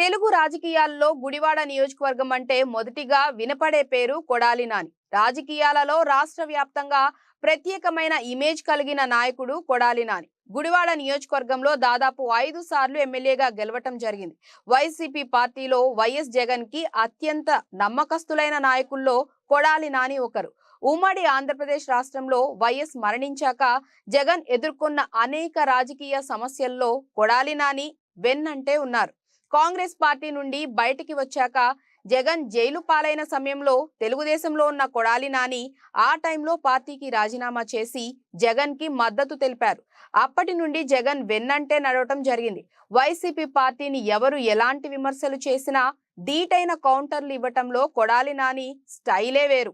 తెలుగు రాజకీయాల్లో గుడివాడ నియోజకవర్గం అంటే మొదటిగా వినపడే పేరు కొడాలి నాని. రాజకీయాలలో రాష్ట్ర వ్యాప్తంగా ప్రత్యేకమైన ఇమేజ్ కలిగిన నాయకుడు కొడాలి నాని. గుడివాడ నియోజకవర్గంలో దాదాపు ఐదు సార్లు ఎమ్మెల్యేగా గెలవటం జరిగింది. వైసీపీ పార్టీలో వైఎస్ జగన్కి అత్యంత నమ్మకస్తులైన నాయకుల్లో కొడాలి నాని ఒకరు. ఉమ్మడి ఆంధ్రప్రదేశ్ రాష్ట్రంలో వైఎస్ మరణించాక జగన్ ఎదుర్కొన్న అనేక రాజకీయ సమస్యల్లో కొడాలి నాని వెన్నంటే ఉన్నారు. కాంగ్రెస్ పార్టీ నుండి బయటికి వచ్చాక జగన్ జైలు పాలైన సమయంలో తెలుగుదేశంలో ఉన్న కొడాలి నాని ఆ టైంలో పార్టీకి రాజీనామా చేసి జగన్కి మద్దతు తెలిపారు. అప్పటి నుండి జగన్ వెన్నంటే నడవటం జరిగింది. వైసీపీ పార్టీని ఎవరు ఎలాంటి విమర్శలు చేసినా ధీటైన కౌంటర్లు ఇవ్వటంలో కొడాలి నాని స్టైలే వేరు.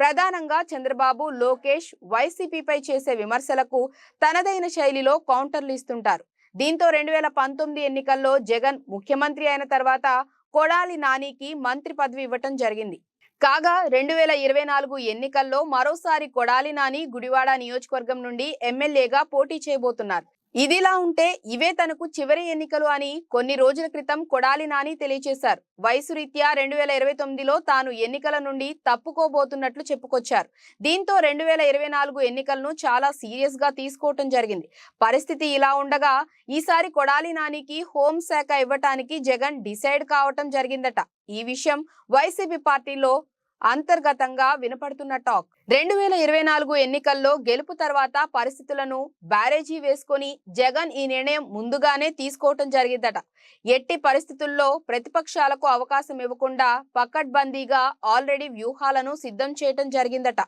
ప్రధానంగా చంద్రబాబు లోకేష్ వైసీపీపై చేసే విమర్శలకు తనదైన శైలిలో కౌంటర్లు ఇస్తుంటారు. దీంతో రెండు వేల పంతొమ్మిది ఎన్నికల్లో జగన్ ముఖ్యమంత్రి అయిన తర్వాత కొడాలి నానికి మంత్రి పదవి ఇవ్వటం జరిగింది. కాగా రెండు వేల ఇరవై నాలుగు ఎన్నికల్లో మరోసారి కొడాలి నాని గుడివాడ నియోజకవర్గం నుండి ఎమ్మెల్యేగా పోటీ చేయబోతున్నారు. ఇదిలా ఉంటే ఇవే తనకు చివరి ఎన్నికలు అని కొన్ని రోజుల క్రితం కొడాలి నాని తెలియజేశారు వయసు రీత్యా రెండు వేల ఇరవై తొమ్మిదిలో తాను ఎన్నికల నుండి తప్పుకోబోతున్నట్లు చెప్పుకొచ్చారు. దీంతో రెండు వేల ఇరవై నాలుగు ఎన్నికలను చాలా సీరియస్గా తీసుకోవటం జరిగింది. పరిస్థితి ఇలా ఉండగా ఈసారి కొడాలి నానికి హోంశాఖ ఇవ్వటానికి జగన్ డిసైడ్ కావటం జరిగిందట. ఈ విషయం వైసీపీ పార్టీలో అంతర్గతంగా వినపడుతున్న టాక్. రెండు వేల ఇరవై నాలుగు ఎన్నికల్లో గెలుపు తర్వాత పరిస్థితులను బ్యారేజీ వేసుకొని జగన్ ఈ నిర్ణయం ముందుగానే తీసుకోవటం జరిగిందట. ఎట్టి పరిస్థితుల్లో ప్రతిపక్షాలకు అవకాశం ఇవ్వకుండా పకడ్బందీగా ఆల్రెడీ వ్యూహాలను సిద్ధం చేయటం జరిగిందట.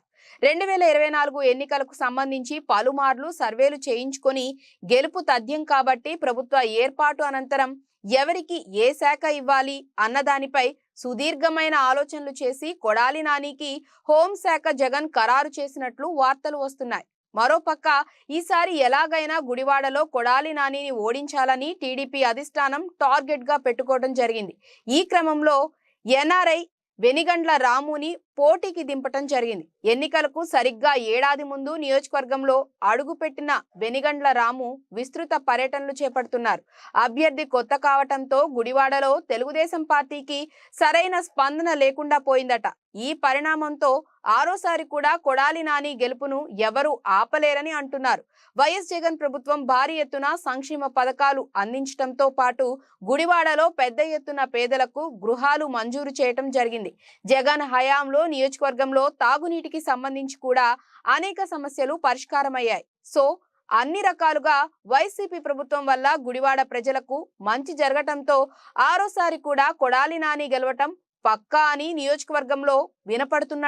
రెండు వేల ఇరవై నాలుగు ఎన్నికలకు సంబంధించి పలుమార్లు సర్వేలు చేయించుకొని గెలుపు తథ్యం కాబట్టి ప్రభుత్వ ఏర్పాటు అనంతరం ఎవరికి ఏ శాఖ ఇవ్వాలి అన్నదానిపై సుదీర్ఘమైన ఆలోచనలు చేసి కొడాలి నానికి హోంశాఖ జగన్ ఖరారు చేసినట్లు వార్తలు వస్తున్నాయి. మరోపక్క ఈసారి ఎలాగైనా గుడివాడలో కొడాలి నానిని ఓడించాలని టీడీపీ అధిష్టానం టార్గెట్గా పెట్టుకోవడం జరిగింది. ఈ క్రమంలో ఎన్ఆర్ఐ వెనిగండ్ల రాముని పోటీకి దింపటం జరిగింది. ఎన్నికలకు సరిగ్గా ఏడాది ముందు నియోజకవర్గంలో అడుగుపెట్టిన వెనిగండ్ల రాము విస్తృత పర్యటనలు చేపడుతున్నారు. అభ్యర్థి కొత్త కావటంతో గుడివాడలో తెలుగుదేశం పార్టీకి సరైన స్పందన లేకుండా పోయిందట. ఈ పరిణామంతో ఆరోసారి కూడా కొడాలి నాని గెలుపును ఎవరు ఆపలేరని అంటున్నారు. వైఎస్ జగన్ ప్రభుత్వం భారీ ఎత్తున సంక్షేమ పథకాలు అందించడంతో పాటు గుడివాడలో పెద్ద ఎత్తున పేదలకు గృహాలు మంజూరు చేయటం జరిగింది. జగన్ హయాంలో నియోజకవర్గంలో తాగునీటికి సంబంధించి కూడా అనేక సమస్యలు పరిష్కారమయ్యాయి. సో అన్ని రకాలుగా వైసీపీ ప్రభుత్వం వల్ల గుడివాడ ప్రజలకు మంచి జరగటంతో ఆరోసారి కూడా కొడాలి నాని గెలవటం పక్కా అని నియోజకవర్గంలో వినపడుతున్న